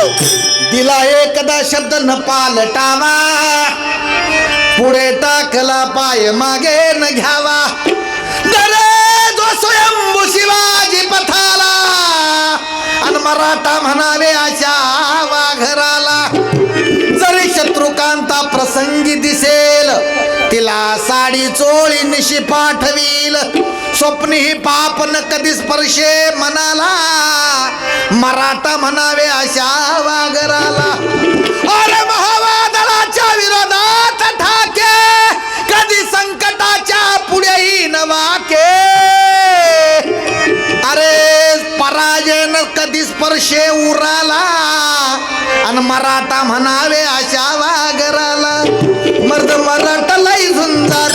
दिला एकदा शब्द न पालटावा. पुढे टाकला पाय मागे न घ्यावा. दरे जो स्वयंभू शिवाजी पथाला. आणि मराठा म्हणावे अशा वाघराला. जरी शत्रुकांता प्रसंगी दिसेल तिला साडी चोळी निशी पाठवील. स्वप्नी ही पाप न कधी स्पर्शे मनाला. मराठा म्हणावे कधी स्पर्शे उराला? आणि मराठा म्हणावे अशा वागराला. मर्द मराठा लई झुंजार.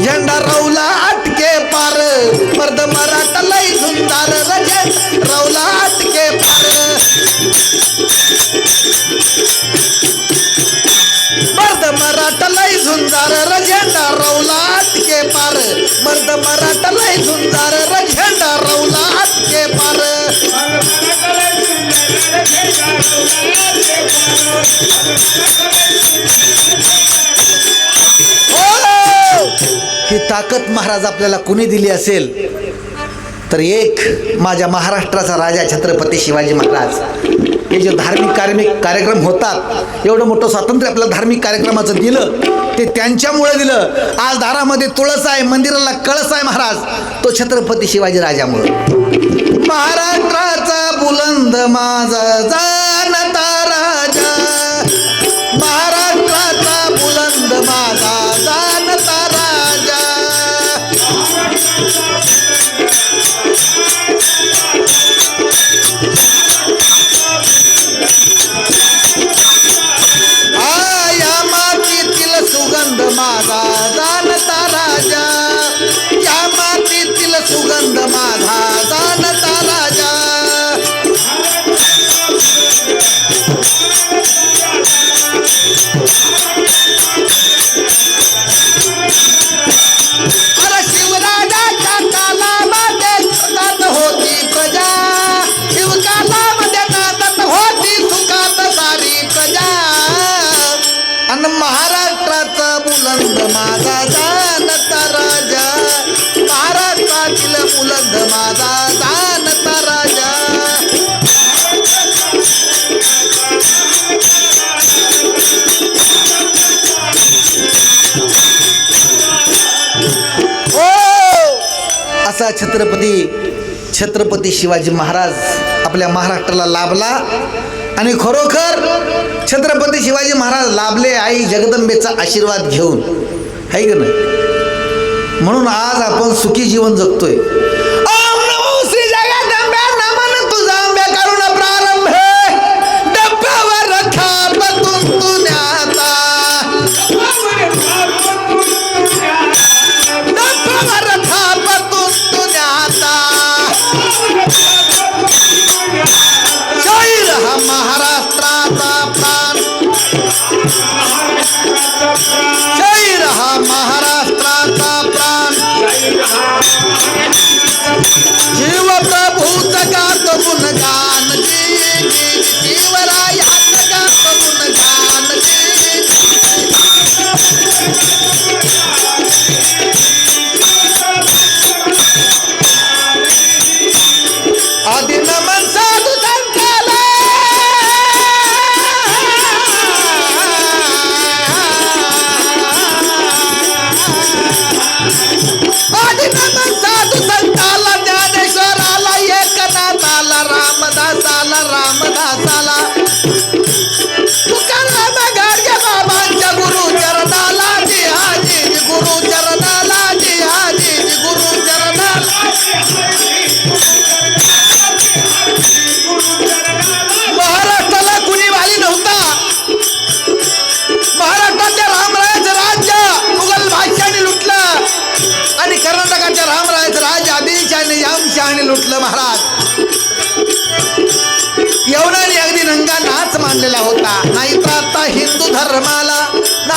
झेंडा रवला. रझेंडा रवला पार. मर्द मराठा लय झुंजार रझेंडा रवला के पार. ही ताकद महाराज आपल्याला कुणी दिली असेल? तर एक माझ्या महाराष्ट्राचा राजा छत्रपती शिवाजी महाराज. हे जे धार्मिक कार्मिक कार्यक्रम होतात एवढं मोठं स्वातंत्र्य आपल्या धार्मिक कार्यक्रमाचं दिलं ते त्यांच्यामुळे दिलं. आज दारामध्ये तुळस आहे मंदिराला कळस आहे महाराज तो छत्रपती शिवाजी राजामुळं. महाराष्ट्राचा बुलंद माझा जाणता अन महाराष्ट्राचा बुलंद माझा जानता राजा. महाराष्ट्रातील बुलंद माझा जानता राजा. हो! असा छत्रपती छत्रपती शिवाजी महाराज आपल्या महाराष्ट्राला लाभला आणि खरोखर छत्रपती शिवाजी महाराज लाभले आई जगदंबेचा आशीर्वाद घेऊन. आहे का नाही? म्हणून आज आपण सुखी जीवन जगतोय. সালা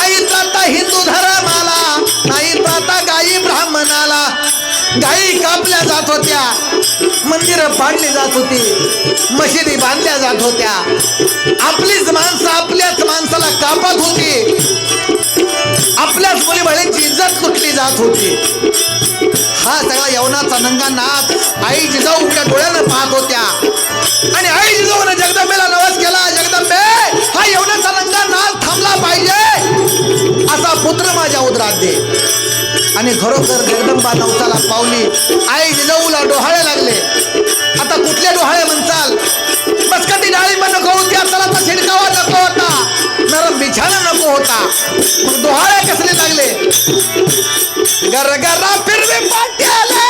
नाही जाता हिंदू धर्माला नाही जाता गाई ब्राह्मणाला. गायी कापल्या जात होत्या मंदिरं पाडली जात होती मशिदी बांधल्या जात होत्या. आपलीच माणसं आपल्याच माणसाला कापत होती. आपल्याच मुली बहिणींची इज्जत लुटली जात होती. हा सगळा यवनाचा नंगा नाच आई जिजाऊ उघड्या डोळ्यानं पाहत होत्या. आणि आई जिजाऊने जगदा खरोखर जगदंबा नवसाला पावली. आई जिजाऊला डोहाळे लागले. आता कुठले डोहाळे म्हणचाल? बसकटी मग नको होती तर शिडकावा नको होता नरम बिछाना नको होता. मग डोहाळे कसले लागले? गर गरा फिरवे पाट्याला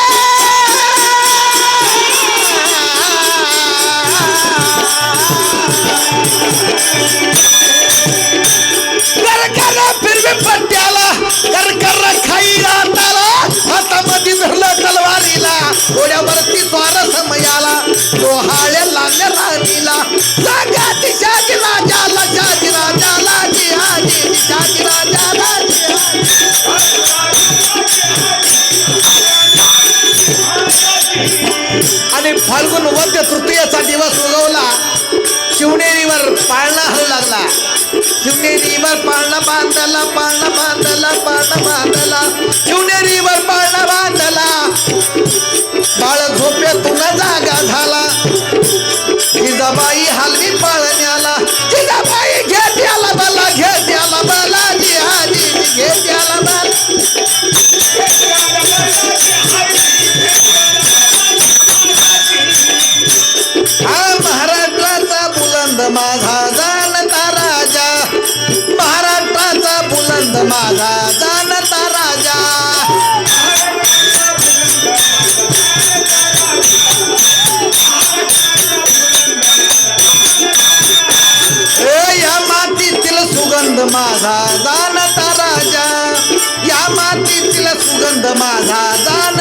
समयाला डोहाळे राणीला. सांगा दिशाजी राजाला शाजी राजाला जी हाजी दिशाजी राजाला आणि फाल्गुन वद्य तृतीयेचा दिवस उगवला. शिवनेरीवर पाळणा हलू लागला. शिवनेरीवर पाळणा बांधला पाळणा बांधला पाळणा बांधला. शिवनेरीवर पाळणा बांधला. आनंद माझा झाला.